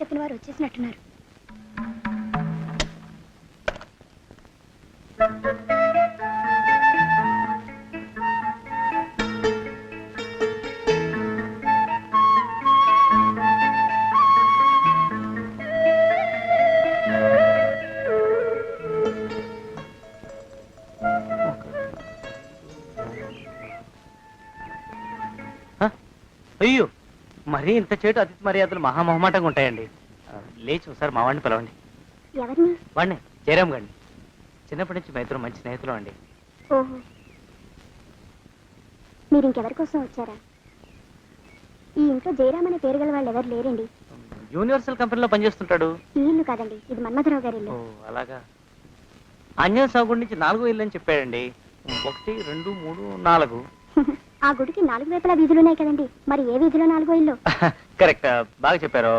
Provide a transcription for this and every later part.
చెప్పిన వారు వచ్చేసినట్టున్నారు. అయ్యో మరీ ఇంత చేటు అతిథి మర్యాదలు మహామహమాటంగా ఉంటాయండి. లేచి ఒకసారి మా వాడిని పిలవండి. ఎవరిని? వాడిని జయరామ్ గండి చిన్నప్పటి నుంచి మా ఇద్దరు మంచి స్నేహితులు అండి. ఓహో. మీరు ఇంకెవరి కోసం వచ్చారా? ఈ ఇంట్లో జయరామ్ అనే పేరు గల వాళ్ళు ఎవరు లేరండి? యూనివర్సల్ కంపెనీలో పనిచేస్తుంటాడు. ఈ ఇల్లు కాదండి ఇది మన్మధరావు గారి ఓ ఇల్లు అలాగా. ఆంజనేయ స్వామి గుడి నుంచి నాలుగో ఇల్లు అని చెప్పాడండి. ఒకటి రెండు మూడు నాలుగు. ఆ గుడికి నాలుగు వైపులా వీధులు ఉన్నాయి కదండి మరి ఏ వీధిలో నాలుగో ఇల్లు? కరెక్ట్ బాగా చెప్పారు.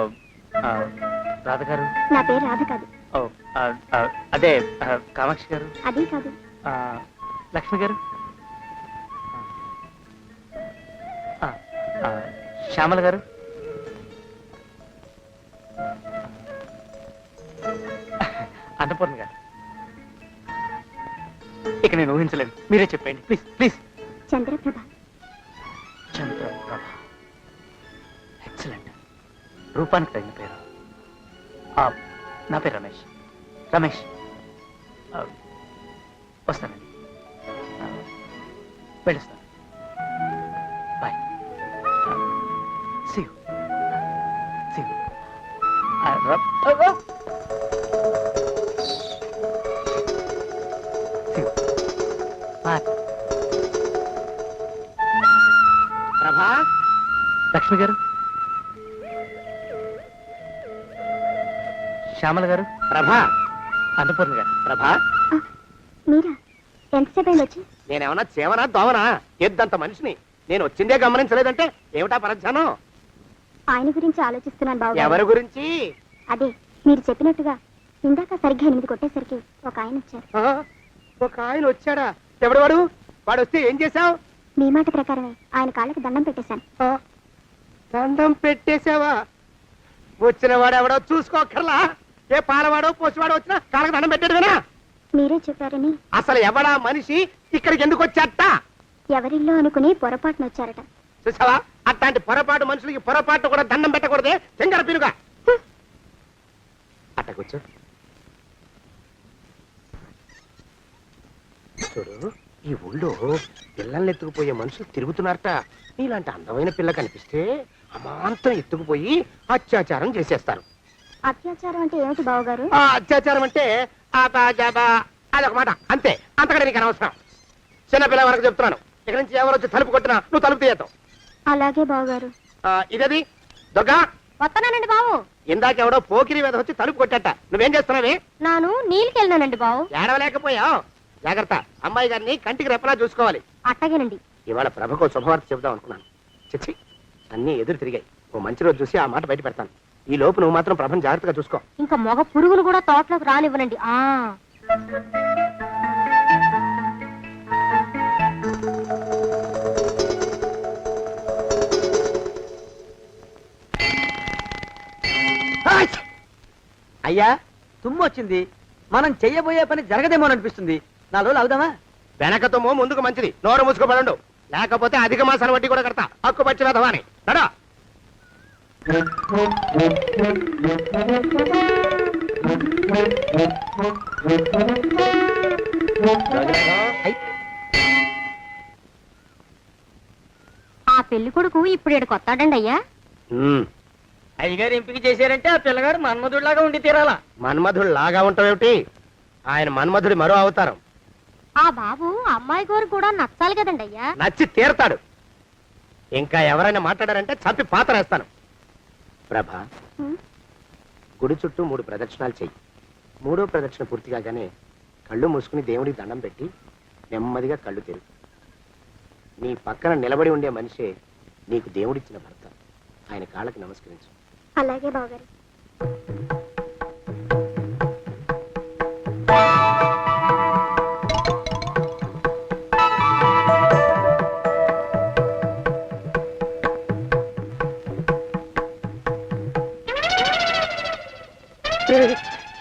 ఆ, రాధ గారు నా పేరు రాధ కాదు. ఓ ఆ, ఆ, అదే ఆ, కామాక్షి గారు? అది కాదు. ఆ, లక్ష్మి గారు? ఆ, ఆ, శ్యామల గారు? అన్నపూర్ణ గారు. ఇక నేను ఊహించలేను. మీరే చెప్పండి please please. Chandraprabha. Chandraprabha. Excellent రూపానికి తగిన పేరు. నా పేరు రమేష్. రమేష్. వస్తానండి. వెళ్ళొస్తాను. బాయ్. సీ సీ ప్రభా? లక్ష్మి గారు? శ్యామల గారు? ప్రభా. అన్నపూర్ణ గారు. ప్రభా. మీరా? ఎంతసేపు అయింది వచ్చి? నేనేమన్నా చేవనా దోవనా? ఎద్దంత మనిషిని. నేను వచ్చిందే గమనించలేదంటే ఏమిటా పరధ్యానం? ఆయన గురించి ఆలోచిస్తున్నాను బాబు ఎవరి గురించి? అదే మీరు చెప్పినట్టుగా ఇందాక సరిగ్గా ఎనిమిది కొట్టేసరికి ఒక ఆయన వచ్చారు. ఆ, ఒక ఆయన వచ్చాడా? ఎవడు వాడు వాడు వస్తే ఏం చేశావు? మీ మాట ప్రకారమే ఆయన కాళ్ళకి దండం పెట్టేశాను. దండం పెట్టేశావా? వచ్చిన వాడు ఎవడో చూసుకోకర్లా ఏ పాలవాడో పోసివాడో వచ్చినా కాళ్ళకి దండం పెట్టాడువేనా మీరే చెప్పారని. అసలు ఎవడా మనిషి? ఇక్కడికి ఎందుకు వచ్చాట? ఎవరిల్లో అనుకుని పొరపాటున వచ్చారట. చూసావా? అట్లాంటి పొరపాటు మనుషులకి పొరపాటు కూడా దండం పెట్టకూడదే. చెంగర పిరుగా అట్ట కూర్చో. చూడు ఈ ఊళ్ళో పిల్లల్ని ఎత్తుకుపోయే మనుషులు తిరుగుతున్నారట. నీలాంటి అందమైన పిల్ల కనిపిస్తే అమాంతం ఎత్తుకుపోయి అత్యాచారం చేసేస్తారు. అత్యాచారం అంటే ఏమిటి బావగారు? ఆ అత్యాచారం అంటే అదొక మాట. అంతే. అంతకంటే నీకు అనవసరం. చిన్నపిల్ల వరకు చెప్తున్నాను. ఇక్కడి నుంచి ఎవరు వచ్చి తలుపు కొట్టినా నువ్వు తలుపు తీయతావు అలాగే బావగారు. ఇదది? దుర్గా? వస్తున్నానండి బావు. ఇందాక ఎవడో పోకిరి మీద వచ్చి తలుపు కొట్టట. నువ్వేం చేస్తున్నావే? నాను నీళ్ళకెళ్ళినానండి బావు. ఏడవలేకపోయావు? జాగ్రత్త. అమ్మాయి గారిని కంటికి రెప్పలా చూసుకోవాలి. అట్టగేనండి. ఇవాళ ప్రభకు శుభవార్త చెబుదాం అనుకున్నాను. చిచ్చి అన్నీ ఎదురు తిరిగాయి. ఓ మంచి రోజు చూసి ఆ మాట బయట పెడతాను. ఈ లోపు నువ్వు మాత్రం ప్రభను జాగ్రత్తగా చూసుకో. ఇంకా మగ పురుగులు కూడా తోటలోకి రానివ్వనండి. ఆ. అయ్యా తుమ్ము వచ్చింది. మనం చెయ్యబోయే పని జరగదేమో అనిపిస్తుంది. నా రోజులు అవుదామా వెనకతోమో ముందుకు మంచిది. నోరు మూసుకోబడండు లేకపోతే అధిక మాసాల వడ్డీ కూడా కడతా. హక్కు పచ్చి వెధవాని. నడా. ఆ పెళ్ళి కొడుకు ఇప్పుడు ఇక్కడ కొత్తాడండి అయ్యా? ఉమ్, అయ్యగారు ఎంపిక చేశారంటే ఆ పిల్లగాడు మన్మధుడిలాగా ఉండి తీరాలా? మన్మధుడు లాగా ఉంటావేమిటి? ఆయన మన్మధుడి మరో అవతారం. ఆ బాబు అమ్మాయి గారు కూడా నచ్చాలి కదండి అయ్యా? నచ్చి తీరతాడు. ఇంకా ఎవరైనా మాట్లాడారంటే చంపి పాతరేస్తాను. ప్రభ గుడి చుట్టూ మూడు ప్రదక్షిణాలు చెయ్యి. మూడో ప్రదక్షిణ పూర్తి కాగానే కళ్ళు మూసుకుని దేవుడికి దండం పెట్టి నెమ్మదిగా కళ్ళు తెరుగు నీ పక్కన నిలబడి ఉండే మనిషే నీకు దేవుడిచ్చిన భర్త. ఆయన కాళ్ళకి నమస్కరించు. అలాగే బావగారు.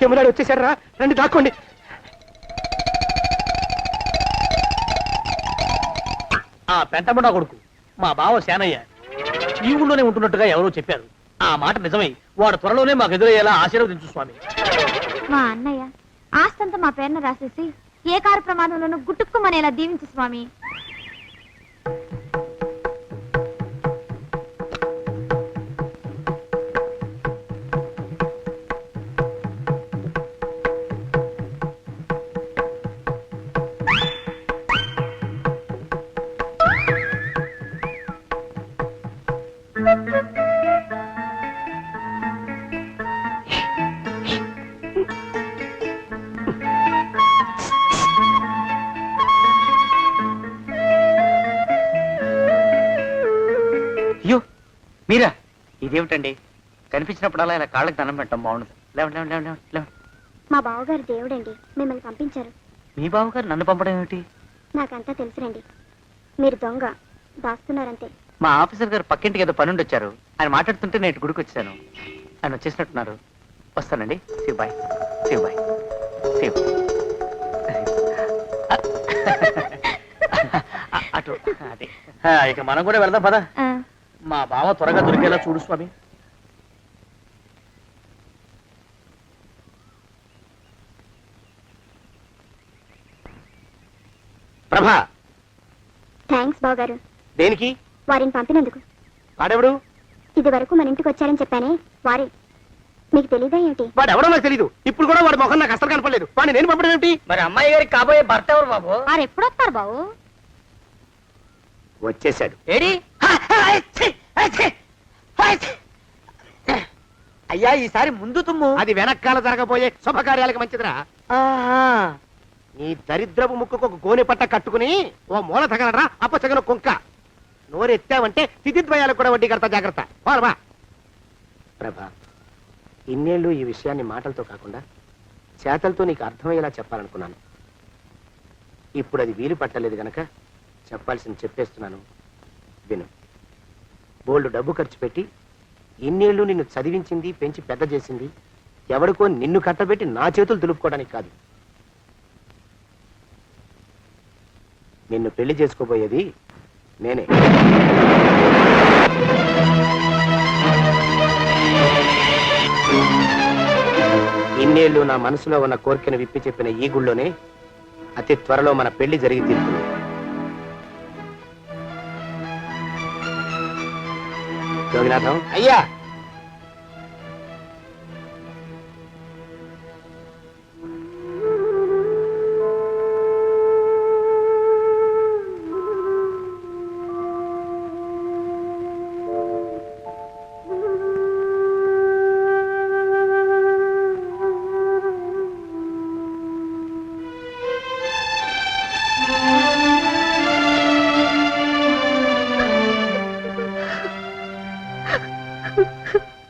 యమునాడు వచ్చేసాడు రా రండి దాక్కోండి. ఆ పెంటముడా కొడుకు మా బావ శానయ్య ఈ ఊళ్ళోనే ఉంటున్నట్టుగా ఎవరో చెప్పారు. ఆ మాట నిజమై వాడు త్వరలోనే మాకు ఎదురయ్యేలా ఆశీర్వదించు స్వామి. మా అన్నయ్య ఆస్తంతా మా పేరున రాసేసి ఏ కారు ప్రమాదంలోనూ గుట్టుక్కుమనేలా దీవించు స్వామి. ఇదేమిటండి? కనిపించినప్పుడల్లా ఇలా కాళ్ళకి దండం పెట్టడం బాగుండదు. లేవండి లేవండి లేవండి లేవండి, లేవండి. మా బావగారు దేవుడండి మిమ్మల్ని పంపించారు. మీ బావగారు నన్ను పంపడం ఏమిటి? నాకంతా తెలుసురండి. మీరు దొంగ దాస్తున్నారంతే. మా ఆఫీసర్ గారు పక్కింటికి ఏదో పనుండి వచ్చారు ఆయన మాట్లాడుతుంటే నేను ఇటు గుడికి వచ్చాను. ఆయన వచ్చేసినట్టున్నారు. వస్తానండి. శివ్ బాయ్. శివ్ బాయ్. శివ్ అటు. అదే ఇక మనం కూడా వెళ్దాం పదా. మా బావ త్వరగా దొరికేలా చూడు స్వామి. ప్రభా థ్యాంక్స్ బావగారు. దేనికి? వారిని పంపినందుకు. వాడెవడు? ఇది వరకు మన ఇంటికి వచ్చారని చెప్పానే వారే. మీకు తెలీదా ఏమిటి? వాడు ఎవడో నాకు తెలియదు ఇప్పుడు కూడా వాడి ముఖం నాకు అసలు కనపడలేదు. వాడిని నేను పంపడం ఏమిటి? మరి అమ్మాయి గారికి కాబోయే భర్త ఎవరు బాబు? వారు ఎప్పుడు వస్తారు బావు? వచ్చేసాడు ఏడి? అయ్యా ఈసారి ముందు తుమ్ము. అది వెనకాల జరగబోయే శుభకార్యాలకు మంచిదిరా. నీ దరిద్రపు ముక్కుకు ఒక గోనె పట్ట కట్టుకుని ఓ మూల తగలరా అప్పచగన కుంక. నోరెత్తావంటే స్థితిద్వయాలకు కూడా వడ్డీ కడతా జాగ్రత్త. పోరమా ప్రభా ఇన్నేళ్ళు ఈ విషయాన్ని మాటలతో కాకుండా చేతలతో నీకు అర్థమయ్యేలా చెప్పాలనుకున్నాను. ఇప్పుడు అది వీలు పట్టలేదు గనక చెప్పాల్సింది చెప్పేస్తున్నాను. విను. బోల్డ్ డబ్బు ఖర్చు పెట్టి ఇన్నేళ్ళు నిన్ను చదివించింది పెంచి పెద్ద చేసింది ఎవడికో నిన్ను కట్టబెట్టి నా చేతులు దులుపుకోవడానికి కాదు. నిన్ను పెళ్ళి చేసుకోబోయేది నేనే. ఇన్నేళ్ళు నా మనసులో ఉన్న కోరికను విప్పి చెప్పిన ఈ గుళ్ళోనే అతి త్వరలో మన పెళ్ళి జరిగి తీరుతుంది. యోగినాథం అయ్యా